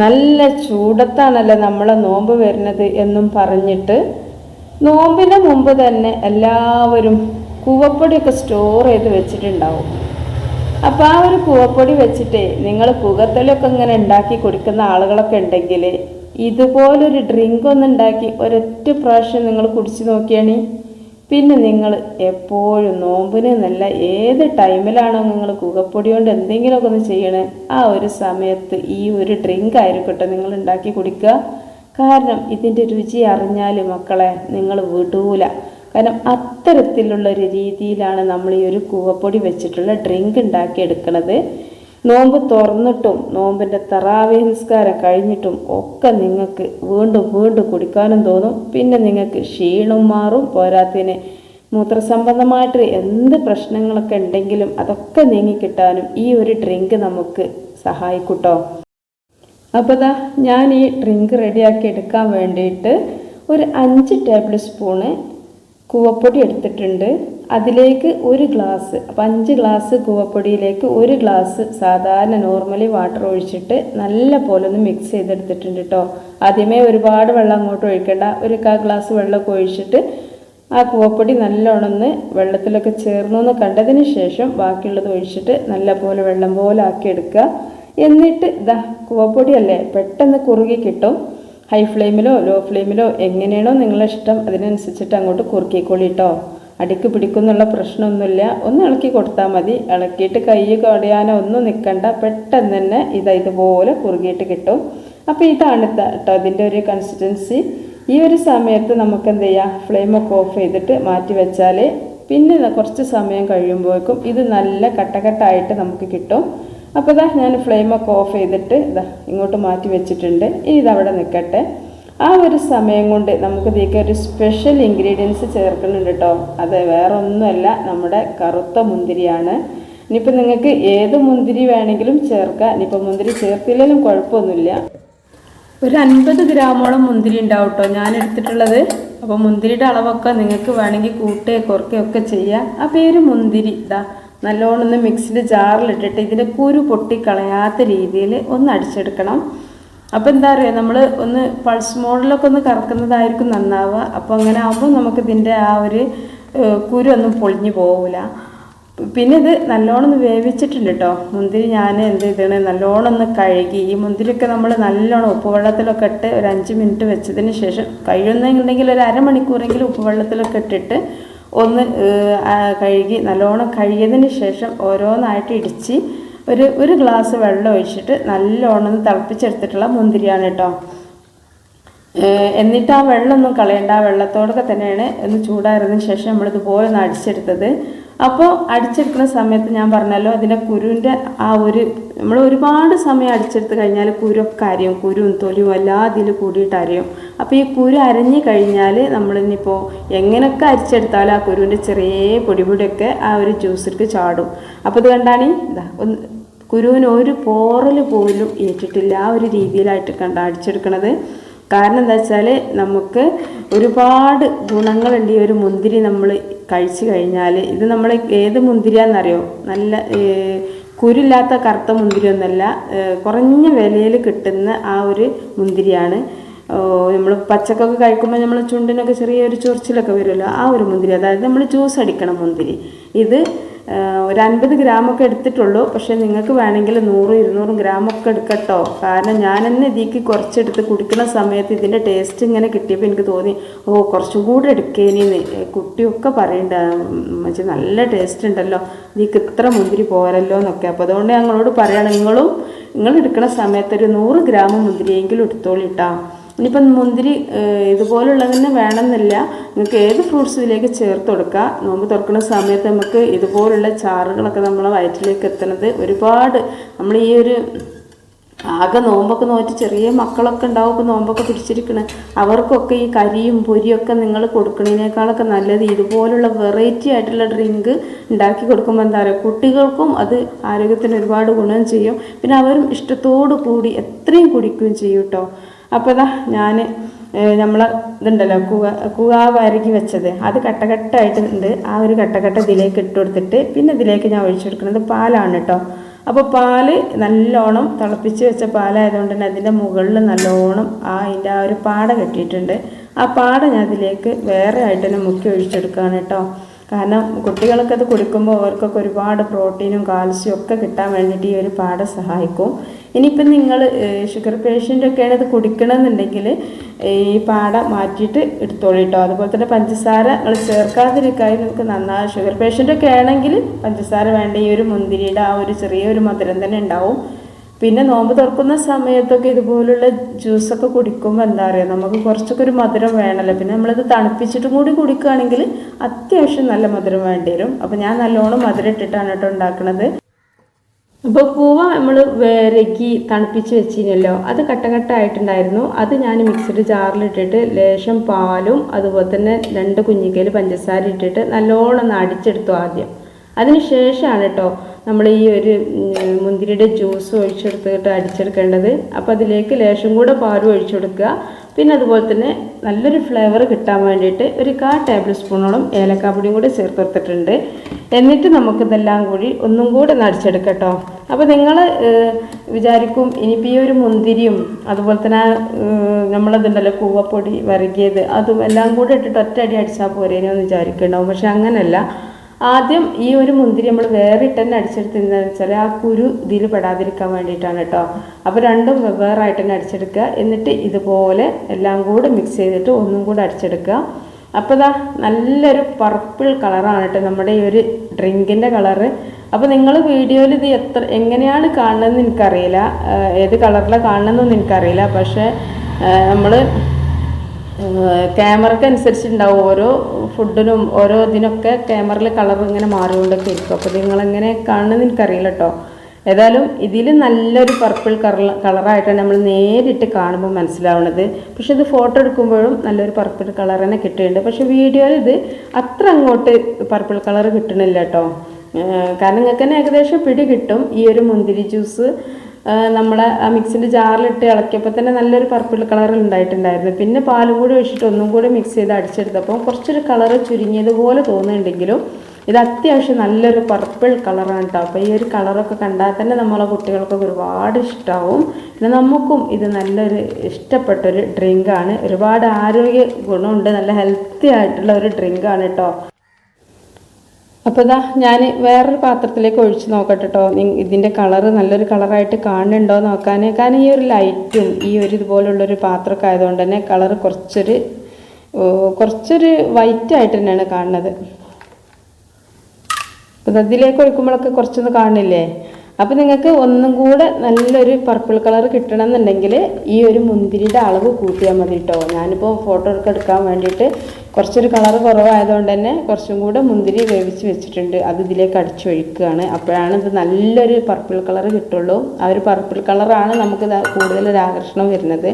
നല്ല ചൂടത്താണല്ലോ നമ്മളെ നോമ്പ് വരുന്നത് എന്നും പറഞ്ഞിട്ട് നോമ്പിന് മുമ്പ് തന്നെ എല്ലാവരും കൂവപ്പൊടിയൊക്കെ സ്റ്റോർ ചെയ്ത് വെച്ചിട്ടുണ്ടാവും. അപ്പോൾ ആ ഒരു കൂവപ്പൊടി വെച്ചിട്ട് നിങ്ങൾ കുകത്തലൊക്കെ ഇങ്ങനെ ഉണ്ടാക്കി കൊടുക്കുന്ന ആളുകളൊക്കെ ഉണ്ടെങ്കിൽ ഇതുപോലൊരു ഡ്രിങ്ക് ഒന്ന് ഉണ്ടാക്കി ഒരൊറ്റ പ്രാവശ്യം നിങ്ങൾ കുടിച്ചു നോക്കിയാണി? പിന്നെ നിങ്ങൾ എപ്പോഴും നോമ്പിന് നല്ല ഏത് ടൈമിലാണോ നിങ്ങൾ കുകപ്പൊടി കൊണ്ട് എന്തെങ്കിലുമൊക്കെ ഒന്ന് ചെയ്യണേ ആ ഒരു സമയത്ത് ഈ ഒരു ഡ്രിങ്ക് ആയിരിക്കട്ടെ നിങ്ങൾ ഉണ്ടാക്കി കുടിക്കുക. കാരണം ഇതിന്റെ രുചി അറിഞ്ഞാൽ മക്കളെ നിങ്ങൾ വിടൂല. കാരണം അത്തരത്തിലുള്ള ഒരു രീതിയിലാണ് നമ്മൾ ഈ ഒരു കൂവപ്പൊടി വെച്ചിട്ടുള്ള ഡ്രിങ്ക് ഉണ്ടാക്കിയെടുക്കുന്നത് നോമ്പ് തുറന്നിട്ടും നോമ്പിന്റെ തറാവി നിസ്കാരം കഴിഞ്ഞിട്ടും ഒക്കെ നിങ്ങൾക്ക് വീണ്ടും വീണ്ടും കുടിക്കാനും തോന്നും. പിന്നെ നിങ്ങൾക്ക് ക്ഷീണം മാറും പോരാത്തതിന് മൂത്രസംബന്ധമായിട്ട് എന്ത് പ്രശ്നങ്ങളൊക്കെ ഉണ്ടെങ്കിലും അതൊക്കെ നീങ്ങിക്കിട്ടാനും ഈ ഒരു ഡ്രിങ്ക് നമുക്ക് സഹായിക്കൂട്ടോ. അപ്പോൾ ദാ ഞാൻ ഈ ഡ്രിങ്ക് റെഡിയാക്കി എടുക്കാൻ വേണ്ടിയിട്ട് ഒരു അഞ്ച് ടേബിൾ സ്പൂണ് കൂവപ്പൊടി എടുത്തിട്ടുണ്ട്. അതിലേക്ക് ഒരു ഗ്ലാസ് അപ്പം അഞ്ച് ഗ്ലാസ് കൂവപ്പൊടിയിലേക്ക് ഒരു ഗ്ലാസ് സാധാരണ നോർമലി വാട്ടർ ഒഴിച്ചിട്ട് നല്ല പോലെ ഒന്ന് മിക്സ് ചെയ്തെടുത്തിട്ടുണ്ട് കേട്ടോ ആദ്യമേ ഒരുപാട് വെള്ളം അങ്ങോട്ട് ഒഴിക്കേണ്ട. ഒരു കാ ഗ്ലാസ് വെള്ളമൊക്കെ ഒഴിച്ചിട്ട് ആ കൂവപ്പൊടി നല്ലോണം ഒന്ന് വെള്ളത്തിലൊക്കെ ചേർന്നു എന്ന് കണ്ടതിന് ശേഷം ബാക്കിയുള്ളത് ഒഴിച്ചിട്ട് നല്ല പോലെ വെള്ളം പോലെ ആക്കി എടുക്കുക എന്നിട്ട് ഇതാ കൂവപ്പൊടിയല്ലേ പെട്ടെന്ന് കുറുകി കിട്ടും. ഹൈ ഫ്ലെയിമിലോ ലോ ഫ്ലെയിമിലോ എങ്ങനെയാണോ നിങ്ങളെ ഇഷ്ടം അതിനനുസരിച്ചിട്ട് അങ്ങോട്ട് കുറുക്കിക്കോളി കേട്ടോ അടിക്ക് പിടിക്കുന്നുള്ള പ്രശ്നമൊന്നുമില്ല. ഒന്ന് ഇളക്കി കൊടുത്താൽ മതി. ഇളക്കിയിട്ട് കൈ കടയാനോ ഒന്നും നിൽക്കണ്ട പെട്ടെന്ന് തന്നെ ഇത് ഇതുപോലെ കുറുകിയിട്ട് കിട്ടും. അപ്പോൾ ഇതാണ് കേട്ടോ അതിന്റെ ഒരു കൺസിസ്റ്റൻസി ഈ ഒരു സമയത്ത് നമുക്ക് എന്ത് ചെയ്യാം ഫ്ലെയിമൊക്കെ ഓഫ് ചെയ്തിട്ട് മാറ്റി വെച്ചാൽ പിന്നെ കുറച്ച് സമയം കഴിയുമ്പോഴേക്കും ഇത് നല്ല കട്ടകട്ടായിട്ട് നമുക്ക് കിട്ടും. അപ്പോൾ ഇതാ ഞാൻ ഫ്ലെയിമൊക്കെ ഓഫ് ചെയ്തിട്ട് ഇതാ ഇങ്ങോട്ട് മാറ്റി വെച്ചിട്ടുണ്ട്. ഇനി ഇതവിടെ നിൽക്കട്ടെ ആ ഒരു സമയം കൊണ്ട് നമുക്ക് ഇതിലേക്ക് ഒരു സ്പെഷ്യൽ ഇൻഗ്രീഡിയൻസ് ചേർക്കുന്നുണ്ട് കേട്ടോ അത് വേറെ ഒന്നുമല്ല നമ്മുടെ കറുത്ത മുന്തിരിയാണ്. ഇനിയിപ്പോൾ നിങ്ങൾക്ക് ഏത് മുന്തിരി വേണമെങ്കിലും ചേർക്കാം. ഇനിയിപ്പോൾ മുന്തിരി ചേർത്തില്ലെങ്കിലും കുഴപ്പമൊന്നുമില്ല. ഒരു അൻപത് ഗ്രാമോളം മുന്തിരി ഉണ്ടാവും കേട്ടോ ഞാൻ എടുത്തിട്ടുള്ളത്. അപ്പോൾ മുന്തിരിയുടെ അളവൊക്കെ നിങ്ങൾക്ക് വേണമെങ്കിൽ കൂട്ടുകയോ കുറയ്ക്കുകയോ ഒക്കെ ചെയ്യാം. ആ പേര് മുന്തിരി ഇതാ നല്ലോണം ഒന്ന് മിക്സിന്റെ ജാറിലിട്ടിട്ട് ഇതിന്റെ കുരു പൊട്ടിക്കളയാത്ത രീതിയിൽ ഒന്ന് അടിച്ചെടുക്കണം. അപ്പോൾ എന്താ പറയുക നമ്മൾ ഒന്ന് പൾസ് മോഡിലൊക്കെ ഒന്ന് കറക്കുന്നതായിരിക്കും നന്നാവുക. അപ്പോൾ അങ്ങനെ ആകുമ്പോൾ നമുക്ക് ഇതിന്റെ ആ ഒരു കുരു ഒന്നും പൊളിഞ്ഞു പോകില്ല പിന്നെ ഇത് നല്ലോണം ഒന്ന് വേവിച്ചിട്ടുണ്ട് കേട്ടോ മുന്തിരി ഞാൻ എന്ത് ചെയ്തത് നല്ലോണം ഒന്ന് കഴുകി. ഈ മുന്തിരിയൊക്കെ നമ്മൾ നല്ലോണം ഉപ്പുവെള്ളത്തിലൊക്കെ ഇട്ട് ഒരു അഞ്ച് മിനിറ്റ് വെച്ചതിന് ശേഷം കഴിയുന്നെങ്കിൽ ഒരു അരമണിക്കൂറെങ്കിലും ഉപ്പുവെള്ളത്തിലൊക്കെ ഇട്ടിട്ട് ഒന്ന് കഴുകി നല്ലോണം കഴുകിയതിന് ശേഷം ഓരോന്നായിട്ട് ഇടിച്ച് ഒരു ഒരു ഗ്ലാസ് വെള്ളം ഒഴിച്ചിട്ട് നല്ലോണം തിളപ്പിച്ചെടുത്തിട്ടുള്ള മുന്തിരിയാണ് കേട്ടോ. എന്നിട്ട് ആ വെള്ളമൊന്നും കളയണ്ട ആ വെള്ളത്തോടൊക്കെ തന്നെയാണ് ഒന്ന് ചൂടായിരുന്നതിന് ശേഷം നമ്മളിതുപോലെ ഒന്ന് അടിച്ചെടുത്തത്. അപ്പോൾ അടിച്ചെടുക്കുന്ന സമയത്ത് ഞാൻ പറഞ്ഞല്ലോ അതിന്റെ കുരുവിന്റെ ആ ഒരു നമ്മൾ ഒരുപാട് സമയം അടിച്ചെടുത്ത് കഴിഞ്ഞാൽ കുരുവൊക്കെ അരയും കുരുവും തൊലിയും എല്ലാം അതിൽ കൂടിയിട്ട് അരയും. അപ്പോൾ ഈ കുരു അരഞ്ഞു കഴിഞ്ഞാൽ നമ്മളിനിപ്പോൾ എങ്ങനെയൊക്കെ അരിച്ചെടുത്താലും ആ കുരുവിന്റെ ചെറിയ പൊടിപൊടിയൊക്കെ ആ ഒരു ജ്യൂസിലേക്ക് ചാടും. അപ്പോൾ ഇത് കണ്ടാണ്? ഇതാ ഒന്ന് കുരുവിന് ഒരു പോറൽ പോലും ഏറ്റിട്ടില്ല ആ ഒരു രീതിയിലായിട്ട് കണ്ട അടിച്ചെടുക്കണത്. കാരണം എന്താ വെച്ചാൽ നമുക്ക് ഒരുപാട് ഗുണങ്ങളുണ്ട് ഈ ഒരു മുന്തിരി നമ്മൾ കഴിച്ചു കഴിഞ്ഞാൽ ഇത് നമ്മൾ ഏത് മുന്തിരിയാണെന്നറിയോ നല്ല കുരില്ലാത്ത കറുത്ത മുന്തിരി ഒന്നല്ല കുറഞ്ഞ വിലയിൽ കിട്ടുന്ന ആ ഒരു മുന്തിരിയാണ്. നമ്മൾ പച്ചക്കൊക്കെ കഴിക്കുമ്പോൾ നമ്മൾ ചുണ്ടിനൊക്കെ ചെറിയൊരു ചൊറിച്ചിലൊക്കെ വരുമല്ലോ ആ ഒരു മുന്തിരി. അതായത് നമ്മൾ ജ്യൂസ് അടിക്കണം മുന്തിരി. ഇത് ഒരു അൻപത് ഗ്രാമൊക്കെ എടുത്തിട്ടുള്ളൂ. പക്ഷേ നിങ്ങൾക്ക് വേണമെങ്കിൽ നൂറ് ഇരുന്നൂറ് ഗ്രാമൊക്കെ എടുക്കട്ടോ. കാരണം ഞാൻ തന്നെ ഇതിക്ക് കുറച്ചെടുത്ത് കുടിക്കുന്ന സമയത്ത് ഇതിന്റെ ടേസ്റ്റ് ഇങ്ങനെ കിട്ടിയപ്പോൾ എനിക്ക് തോന്നി ഓ കുറച്ചും കൂടെ എടുക്കേനിന്ന്. കുട്ടിയൊക്കെ പറയണ്ട മച്ചി നല്ല ടേസ്റ്റ് ഉണ്ടല്ലോ. ഇതിക്ക് ഇത്ര മുന്തിരി പോരല്ലോ എന്നൊക്കെ. അപ്പോൾ അതുകൊണ്ട് ഞങ്ങളോട് പറയണം നിങ്ങളും നിങ്ങൾ എടുക്കുന്ന സമയത്ത് ഒരു നൂറ് ഗ്രാം മുന്തിരിയെങ്കിലും എടുത്തോളിട്ടാ ഇനിയിപ്പം മുന്തിരി ഇതുപോലുള്ള തന്നെ വേണമെന്നില്ല. നിങ്ങൾക്ക് ഏത് ഫ്രൂട്ട്സ് ഇതിലേക്ക് ചേർത്ത് കൊടുക്കുക നോമ്പ് തുറക്കുന്ന സമയത്ത് നമുക്ക് ഇതുപോലുള്ള ചാറുകളൊക്കെ നമ്മളെ വയറ്റിലേക്ക് എത്തുന്നത് ഒരുപാട്. നമ്മൾ ഈ ഒരു ആകെ നോമ്പൊക്കെ നോറ്റ് ചെറിയ മക്കളൊക്കെ ഉണ്ടാവും ഇപ്പോൾ നോമ്പൊക്കെ പിടിച്ചിരിക്കണ. അവർക്കൊക്കെ ഈ കരിയും പൊരിയൊക്കെ നിങ്ങൾ കൊടുക്കുന്നതിനേക്കാളൊക്കെ നല്ലത്. ഇതുപോലുള്ള വെറൈറ്റി ആയിട്ടുള്ള ഡ്രിങ്ക് ഉണ്ടാക്കി കൊടുക്കുമ്പോൾ എന്താ പറയുക കുട്ടികൾക്കും അത് ആരോഗ്യത്തിന് ഒരുപാട് ഗുണം ചെയ്യും. പിന്നെ അവരും ഇഷ്ടത്തോടു കൂടി എത്രയും കുടിക്കുകയും ചെയ്യും കേട്ടോ അപ്പോൾ ഇതാ ഞാൻ നമ്മൾ ഇതുണ്ടല്ലോ കുക കുക വരകി വെച്ചത്. അത് കട്ടകട്ടായിട്ട് ഉണ്ട് ആ ഒരു കട്ടകട്ട ഇതിലേക്ക് ഇട്ട് കൊടുത്തിട്ട് പിന്നെ ഇതിലേക്ക് ഞാൻ ഒഴിച്ചു കൊടുക്കുന്നത് പാലാണ് കേട്ടോ അപ്പോൾ പാൽ നല്ലോണം തിളപ്പിച്ച് വെച്ച പാലായതുകൊണ്ട് തന്നെ അതിന്റെ മുകളിൽ നല്ലോണം ആ അതിന്റെ ആ ഒരു പാട കെട്ടിയിട്ടുണ്ട്. ആ പാട ഞാൻ അതിലേക്ക് വേറെ ആയിട്ട് തന്നെ മുക്കി ഒഴിച്ചെടുക്കുകയാണ് കേട്ടോ കാരണം കുട്ടികൾക്കത് കുടിക്കുമ്പോൾ അവർക്കൊക്കെ ഒരുപാട് പ്രോട്ടീനും കാൽസ്യവും ഒക്കെ കിട്ടാൻ വേണ്ടിയിട്ട് ഈ ഒരു പാട സഹായിക്കും. ഇനിയിപ്പം നിങ്ങൾ ഷുഗർ പേഷ്യന്റൊക്കെയാണ് ഇത് കുടിക്കണമെന്നുണ്ടെങ്കിൽ ഈ പാട മാറ്റിയിട്ട് എടുത്തോളൂ കേട്ടോ അതുപോലെ തന്നെ പഞ്ചസാര നിങ്ങൾ ചേർക്കാതിരിക്കാതെ നിങ്ങൾക്ക് നന്നായി ഷുഗർ പേഷ്യന്റൊക്കെ ആണെങ്കിൽ പഞ്ചസാര വേണ്ട. ഈ ഒരു മുന്തിരിയുടെ ആ ഒരു ചെറിയൊരു മധുരം തന്നെ ഉണ്ടാവും. പിന്നെ നോമ്പ് തുറക്കുന്ന സമയത്തൊക്കെ ഇതുപോലുള്ള ജ്യൂസൊക്കെ കുടിക്കുമ്പോൾ എന്താ പറയുക നമുക്ക് കുറച്ചൊക്കെ ഒരു മധുരം വേണമല്ലോ. പിന്നെ നമ്മളിത് തണുപ്പിച്ചിട്ടും കൂടി കുടിക്കുകയാണെങ്കിൽ അത്യാവശ്യം നല്ല മധുരം വേണ്ടി വരും. അപ്പോൾ ഞാൻ നല്ലോണം മധുരം ഇട്ടിട്ടാണ് കേട്ടോ ഉണ്ടാക്കുന്നത്. അപ്പോൾ പൂവ നമ്മൾ വേരക്കി തണുപ്പിച്ച് വെച്ചിരുന്നല്ലോ അത് കട്ടകട്ടായിട്ടുണ്ടായിരുന്നു. അത് ഞാൻ മിക്സിഡ് ജാറിലിട്ടിട്ട് ലേശം പാലും അതുപോലെ തന്നെ രണ്ട് കുഞ്ഞിക്കയിൽ പഞ്ചസാര ഇട്ടിട്ട് നല്ലോണം അടിച്ചെടുത്തു ആദ്യം. അതിന് ശേഷമാണ് കേട്ടോ നമ്മൾ ഈ ഒരു മുന്തിരിയുടെ ജ്യൂസ് ഒഴിച്ചെടുത്തിട്ട് അടിച്ചെടുക്കേണ്ടത്. അപ്പോൾ അതിലേക്ക് ലേശം കൂടെ പാലും ഒഴിച്ചു കൊടുക്കുക പിന്നെ അതുപോലെ തന്നെ നല്ലൊരു ഫ്ലേവർ കിട്ടാൻ വേണ്ടിയിട്ട് ഒരു കാ ടേബിൾ സ്പൂണോളം ഏലക്കാപ്പൊടിയും കൂടി ചേർത്ത് കൊടുത്തിട്ടുണ്ട്. എന്നിട്ട് നമുക്കിതെല്ലാം കൂടി ഒന്നും കൂടെ നടിച്ചെടുക്കട്ടോ. അപ്പോൾ നിങ്ങൾ വിചാരിക്കും ഇനിയിപ്പോൾ ഈ ഒരു മുന്തിരിയും അതുപോലെ തന്നെ നമ്മളതുണ്ടല്ലോ കൂവപ്പൊടി വരകിയത് അതും എല്ലാം കൂടെ ഇട്ടിട്ട് ഒറ്റ അടി അടിച്ചാൽ പോരേനോ എന്ന് വിചാരിക്കുന്നുണ്ടാവും. പക്ഷെ അങ്ങനെയല്ല ആദ്യം ഈ ഒരു മുന്തിരി നമ്മൾ വേറിട്ട് തന്നെ അടിച്ചെടുത്തതെന്ന് വെച്ചാൽ ആ കുരു ഇതിൽ പെടാതിരിക്കാൻ വേണ്ടിയിട്ടാണ് കേട്ടോ. അപ്പോൾ രണ്ടും വെവ്വേറായിട്ട് തന്നെ അടിച്ചെടുക്കുക. എന്നിട്ട് ഇതുപോലെ എല്ലാം കൂടെ മിക്സ് ചെയ്തിട്ട് ഒന്നും കൂടെ അടിച്ചെടുക്കുക. അപ്പോൾ ഇതാ നല്ലൊരു പർപ്പിൾ കളറാണ് കേട്ടോ നമ്മുടെ ഈ ഒരു ഡ്രിങ്കിന്റെ കളറ് അപ്പോൾ നിങ്ങൾ വീഡിയോയിൽ ഇത് എത്ര എങ്ങനെയാണ് കാണുന്നതെന്ന് എനിക്കറിയില്ല. ഏത് കളറിലാണ് കാണുന്നതെന്നൊന്നും എനിക്കറിയില്ല. പക്ഷേ നമ്മൾ ക്യാമറയ്ക്ക് അനുസരിച്ചുണ്ടാവും ഓരോ ഫുഡിനും ഓരോ ഇതിനൊക്കെ ക്യാമറയിൽ കളർ ഇങ്ങനെ മാറിക്കൊണ്ടൊക്കെ ഇരിക്കും. അപ്പോൾ നിങ്ങളെങ്ങനെ കാണുന്നത് എനിക്കറിയില്ല കേട്ടോ ഏതായാലും ഇതിൽ നല്ലൊരു പർപ്പിൾ കളർ കളറായിട്ടാണ് നമ്മൾ നേരിട്ട് കാണുമ്പോൾ മനസ്സിലാവുന്നത്. പക്ഷെ ഇത് ഫോട്ടോ എടുക്കുമ്പോഴും നല്ലൊരു പർപ്പിൾ കളർ തന്നെ കിട്ടുന്നുണ്ട്. പക്ഷെ വീഡിയോയിൽ ഇത് അത്ര അങ്ങോട്ട് പർപ്പിൾ കളർ കിട്ടണില്ല കേട്ടോ കാരണം നിങ്ങൾക്ക് തന്നെ ഏകദേശം പിടി കിട്ടും. ഈ ഒരു മുന്തിരി ജ്യൂസ് നമ്മളെ ആ മിക്സിന്റെ ജാറിലിട്ട് ഇളക്കിയപ്പോൾ തന്നെ നല്ലൊരു പർപ്പിൾ കളർ ഉണ്ടായിട്ടുണ്ടായിരുന്നു. പിന്നെ പാലും കൂടി ഒഴിച്ചിട്ട് ഒന്നും കൂടി മിക്സ് ചെയ്ത് അടിച്ചെടുത്തപ്പോൾ കുറച്ചൊരു കളർ ചുരുങ്ങിയതുപോലെ തോന്നുന്നുണ്ടെങ്കിലും ഇത് അത്യാവശ്യം നല്ലൊരു പർപ്പിൾ കളറാണ് കേട്ടോ അപ്പോൾ ഈ ഒരു കളറൊക്കെ കണ്ടാൽ തന്നെ നമ്മളെ കുട്ടികൾക്കൊക്കെ ഒരുപാട് ഇഷ്ടമാവും പിന്നെ നമുക്കും ഇത് നല്ലൊരു ഇഷ്ടപ്പെട്ടൊരു ഡ്രിങ്കാണ് ഒരുപാട് ആരോഗ്യ ഗുണമുണ്ട്. നല്ല ഹെൽത്തി ആയിട്ടുള്ള ഒരു ഡ്രിങ്കാണ് കേട്ടോ അപ്പോൾ ഇതാ ഞാൻ വേറൊരു പാത്രത്തിലേക്ക് ഒഴിച്ച് നോക്കട്ടെ കേട്ടോ ഇതിന്റെ കളറ് നല്ലൊരു കളറായിട്ട് കാണുന്നുണ്ടോ നോക്കാൻ കാരണം ഈ ഒരു ലൈറ്റും ഈ ഒരു ഇതുപോലുള്ളൊരു പാത്രമൊക്കെ ആയതുകൊണ്ട് തന്നെ കളറ് കുറച്ചൊരു കുറച്ചൊരു വൈറ്റ് ആയിട്ട് തന്നെയാണ് കാണുന്നത്. അപ്പോൾ അതിലേക്ക് ഒഴിക്കുമ്പോഴൊക്കെ കുറച്ചൊന്ന് കാണില്ലേ അപ്പോൾ നിങ്ങൾക്ക് ഒന്നും കൂടെ നല്ലൊരു പർപ്പിൾ കളർ കിട്ടണമെന്നുണ്ടെങ്കിൽ ഈ ഒരു മുന്തിരിയുടെ അളവ് കൂട്ടിയാൽ മതി കേട്ടോ ഞാനിപ്പോൾ ഫോട്ടോ ഒക്കെ എടുക്കാൻ വേണ്ടിയിട്ട് കുറച്ചൊരു കളർ കുറവായതുകൊണ്ട് തന്നെ കുറച്ചും കൂടെ മുന്തിരി വേവിച്ച് വെച്ചിട്ടുണ്ട്. അത് ഇതിലേക്ക് അടിച്ചൊഴിക്കുകയാണ് അപ്പോഴാണ് ഇത് നല്ലൊരു പർപ്പിൾ കളർ കിട്ടുള്ളൂ. ആ ഒരു പർപ്പിൾ കളറാണ് നമുക്ക് കൂടുതൽ ഒരു ആകർഷണം വരുന്നത്.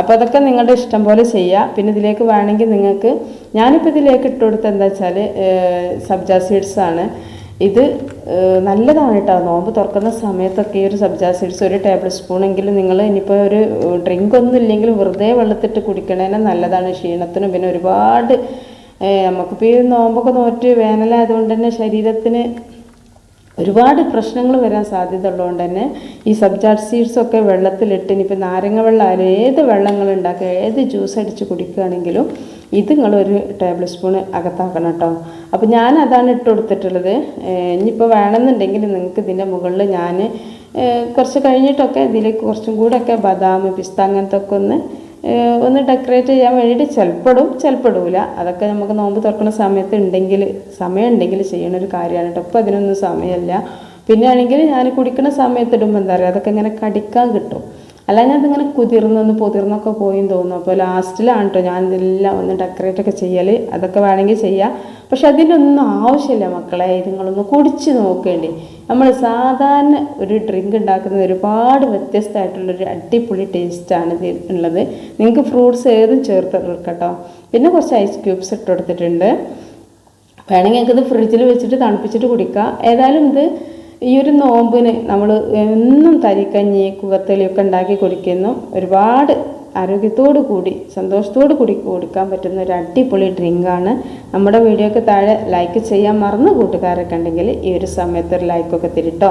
അപ്പോൾ അതൊക്കെ നിങ്ങളുടെ ഇഷ്ടം പോലെ ചെയ്യുക. പിന്നെ ഇതിലേക്ക് വേണമെങ്കിൽ നിങ്ങൾക്ക് ഞാനിപ്പോൾ ഇതിലേക്ക് ഇട്ട് എന്താ വെച്ചാൽ സബ്ജാ സീഡ്സ് ആണ്. ഇത് നല്ലതാണ് കേട്ടോ നോമ്പ് തുറക്കുന്ന സമയത്തൊക്കെ ഈ ഒരു സബ്ജാ സീഡ്സ് ഒരു ടേബിൾ സ്പൂണെങ്കിലും നിങ്ങൾ ഇനിയിപ്പോൾ ഒരു ഡ്രിങ്ക് ഒന്നും ഇല്ലെങ്കിലും വെറുതെ വെള്ളത്തിട്ട് കുടിക്കണേനെ നല്ലതാണ്. ക്ഷീണത്തിനും പിന്നെ ഒരുപാട് നമുക്കിപ്പോൾ ഈ നോമ്പൊക്കെ നോറ്റ് വേനലായതുകൊണ്ട് തന്നെ ശരീരത്തിന് ഒരുപാട് പ്രശ്നങ്ങൾ വരാൻ സാധ്യത ഉള്ളതുകൊണ്ട് തന്നെ ഈ സബ്ജാർട്ട് സീഡ്സൊക്കെ വെള്ളത്തിലിട്ട് ഇനിയിപ്പോൾ നാരങ്ങ വെള്ളം ആയാലും ഏത് വെള്ളങ്ങൾ ഉണ്ടാക്കുക ഏത് ജ്യൂസ് അടിച്ച് കുടിക്കുകയാണെങ്കിലും ഇത് നിങ്ങൾ ഒരു ടേബിൾ സ്പൂൺ അകത്താക്കണം കേട്ടോ. അപ്പോൾ ഞാൻ അതാണ് ഇട്ട് കൊടുത്തിട്ടുള്ളത്. ഇനിയിപ്പോൾ വേണമെന്നുണ്ടെങ്കിൽ നിങ്ങൾക്ക് ഇതിന്റെ മുകളിൽ ഞാൻ കുറച്ച് കഴിഞ്ഞിട്ടൊക്കെ ഇതിലേക്ക് കുറച്ചും കൂടെയൊക്കെ ബദാം പിസ്ത അങ്ങനത്തെ ഒക്കെ ഒന്ന് ഒന്ന് ഡെക്കറേറ്റ് ചെയ്യാൻ വേണ്ടിയിട്ട് ചിലപ്പോഴും ചിലപ്പോഴൂല അതൊക്കെ നമുക്ക് നോമ്പ് തുറക്കുന്ന സമയത്ത് ഉണ്ടെങ്കിൽ സമയം ഉണ്ടെങ്കിൽ ചെയ്യണ ഒരു കാര്യമാണ് കേട്ടോ. ഇപ്പോൾ അതിനൊന്നും സമയമില്ല. പിന്നെ ആണെങ്കിൽ ഞാൻ കുടിക്കുന്ന സമയത്ത് ഇടുമ്പോൾ എന്താ പറയുക അതൊക്കെ ഇങ്ങനെ കടിക്കാൻ കിട്ടും. അല്ല അതിങ്ങനെ കുതിർന്നൊന്ന് പൊതിർന്നൊക്കെ പോയി തോന്നും അപ്പോൾ ലാസ്റ്റിലാണ് കേട്ടോ ഞാൻ ഇതെല്ലാം ഒന്ന് ഡെക്കറേറ്റ് ഒക്കെ ചെയ്യൽ അതൊക്കെ വേണമെങ്കിൽ ചെയ്യാം. പക്ഷെ അതിനൊന്നും ആവശ്യമില്ല മക്കളെ. ഇതുങ്ങളൊന്ന് കുടിച്ച് നോക്കേണ്ടി. നമ്മൾ സാധാരണ ഒരു ഡ്രിങ്ക് ഉണ്ടാക്കുന്നത് ഒരുപാട് വ്യത്യസ്തമായിട്ടുള്ളൊരു അടിപൊളി ടേസ്റ്റാണ് ഇത് ഉള്ളത്. നിങ്ങൾക്ക് ഫ്രൂട്ട്സ് ഏതും ചേർത്ത് കേട്ടോ പിന്നെ കുറച്ച് ഐസ് ക്യൂബ്സ് ഇട്ട് കൊടുത്തിട്ടുണ്ട്. വേണമെങ്കിൽ ഇത് ഫ്രിഡ്ജിൽ വെച്ചിട്ട് തണുപ്പിച്ചിട്ട് കുടിക്കാം. ഏതായാലും ഇത് ഈ ഒരു നോമ്പിന് നമ്മൾ എന്നും തരിക്കഞ്ഞി കുവത്തലിയൊക്കെ ഉണ്ടാക്കി കുടിക്കുന്നു. ഒരുപാട് ആരോഗ്യത്തോടു കൂടി സന്തോഷത്തോടു കൂടി കൊടുക്കാൻ പറ്റുന്ന ഒരു അടിപൊളി ഡ്രിങ്കാണ് നമ്മുടെ വീഡിയോക്ക് താഴെ ലൈക്ക് ചെയ്യാൻ മറന്ന് കൂട്ടുകാരൊക്കെ ഉണ്ടെങ്കിൽ ഈ ഒരു സമയത്ത് ഒരു ലൈക്കൊക്കെ തിരിട്ടോ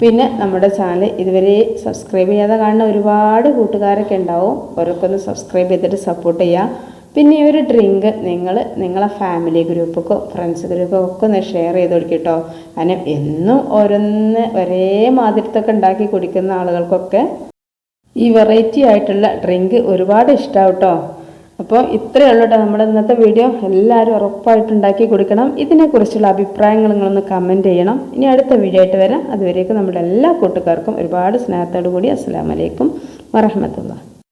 പിന്നെ നമ്മുടെ ചാനൽ ഇതുവരെ സബ്സ്ക്രൈബ് ചെയ്യാതെ കാണുന്ന ഒരുപാട് കൂട്ടുകാരൊക്കെ ഉണ്ടാവും. ഓരോക്കൊന്ന് സബ്സ്ക്രൈബ് ചെയ്തിട്ട് സപ്പോർട്ട് ചെയ്യുക പിന്നെ ഈ ഒരു ഡ്രിങ്ക് നിങ്ങൾ നിങ്ങളെ ഫാമിലി ഗ്രൂപ്പൊക്കെ ഫ്രണ്ട്സ് ഗ്രൂപ്പൊക്കെ ഒന്ന് ഷെയർ ചെയ്ത് കൊടുക്കട്ടോ. കാരണം എന്നും ഓരോന്ന് ഒരേ മാതിരത്തൊക്കെ ഉണ്ടാക്കി കുടിക്കുന്ന ആളുകൾക്കൊക്കെ ഈ വെറൈറ്റി ആയിട്ടുള്ള ഡ്രിങ്ക് ഒരുപാട് ഇഷ്ടമാവും കേട്ടോ അപ്പോൾ ഇത്രയേ ഉള്ളൂ കേട്ടോ നമ്മുടെ ഇന്നത്തെ വീഡിയോ എല്ലാവരും ഉറപ്പായിട്ട് ഉണ്ടാക്കി കൊടുക്കണം. ഇതിനെക്കുറിച്ചുള്ള അഭിപ്രായങ്ങൾ നിങ്ങളൊന്ന് കമന്റ് ചെയ്യണം. ഇനി അടുത്ത വീഡിയോ ആയിട്ട് വരാം. അതുവരേക്കും നമ്മുടെ എല്ലാ കൂട്ടുകാർക്കും ഒരുപാട് സ്നേഹത്തോടു കൂടി അസ്സാം വലൈക്കും വറഹമത്തുള്ള